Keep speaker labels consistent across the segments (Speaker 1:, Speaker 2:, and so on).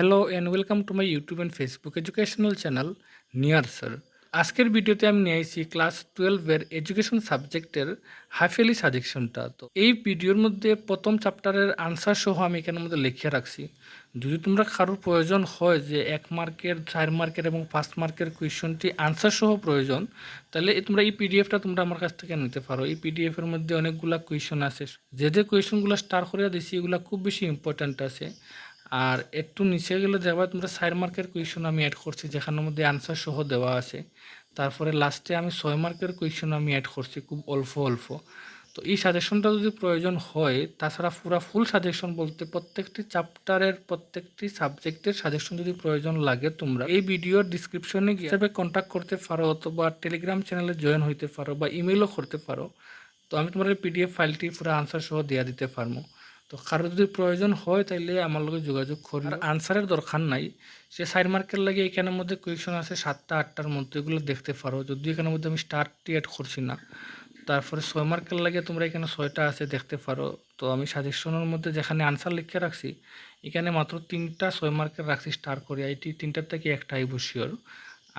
Speaker 1: Hello and welcome to my YouTube and Facebook educational channel Niyar sir আজকের ভিডিওতে আমি নিয়ে আসছি ক্লাস টুয়েলভের এডুকেশন সাবজেক্টের হাফেলি সাজেকশনটা তো এই ভিডিওর মধ্যে প্রথম চ্যাপ্টারের আনসার সহ আমি এখানের মধ্যে লিখে রাখছি। যদি তোমরা কারোর প্রয়োজন হয় যে এক মার্কের, চার মার্কের এবং পাঁচ মার্কের কোয়েশনটি আনসার সহ প্রয়োজন, তাহলে তোমরা এই পিডিএফটা তোমরা আমার কাছ থেকে নিতে পারো। এই পিডিএফের মধ্যে অনেকগুলা কোয়েশন আছে। যে যে কোয়েশনগুলো স্টার করে দিছি, এগুলো খুব বেশি ইম্পর্ট্যান্ট আছে। আর একটু নিচে গেলে দেখবা তোমরা সাইড মার্কের কোয়েশন আমি অ্যাড করছি, যেখানের মধ্যে আনসার সহ দেওয়া আছে। তারপরে লাস্টে আমি ছয় মার্কের কোয়েশন আমি অ্যাড করছি, খুব অল্প অল্প। তো এই সাজেশনটা যদি প্রয়োজন হয়, তাছাড়া পুরা ফুল সাজেশন বলতে প্রত্যেকটি চ্যাপ্টারের প্রত্যেকটি সাবজেক্টের সাজেশন যদি প্রয়োজন লাগে তোমরা, এই ভিডিওর ডিসক্রিপশনে হিসাবে কন্ট্যাক্ট করতে পারো অথবা টেলিগ্রাম চ্যানেলে জয়েন হইতে পারো বা ইমেলও করতে পারো। তো আমি তোমার পিডিএফ ফাইলটি পুরো আনসার সহ দেওয়া দিতে পারব। তো কারও যদি প্রয়োজন হয় তাইলে আমার লগে যোগাযোগ করি আর আনসারের দরকার নাই। সে সাইড মার্কের লাগে এখানের মধ্যে কোয়েশন আছে সাতটা, আটটার মধ্যে এগুলো দেখতে পারো। যদি এখানের মধ্যে আমি স্টার্টটি অ্যাড করছি না। তারপরে ছয় মার্কের লাগে তোমরা এখানে ছয়টা আছে দেখতে পারো। তো আমি সাজেশনের মধ্যে যেখানে আনসার লিখে রাখছি, এখানে মাত্র তিনটা ছয় মার্কের রাখছি স্টার করে। এটি তিনটার থেকে একটা আইব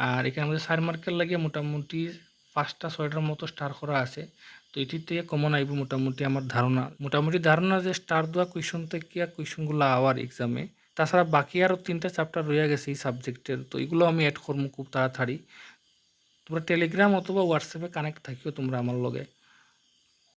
Speaker 1: আর এখানের মধ্যে চার মার্কের লাগে মোটামুটি পাঁচটা, ছয়টার মতো স্টার করা আছে। তো এটির থেকে কমন আইব মোটামুটি আমার ধারণা। মোটামুটি ধারণা যে স্টার দেওয়া কুয়েশন থেকে কুয়েশনগুলো আওয়ার এক্সামে তাছাড়া বাকি আরও তিনটা চ্যাপ্টার রয়ে গেছে এই সাবজেক্টের তো এগুলো আমি অ্যাড করব খুব তাড়াতাড়ি। তোমরা টেলিগ্রাম অথবা হোয়াটসঅ্যাপে কানেক্ট থাকিও তোমরা আমার লগে।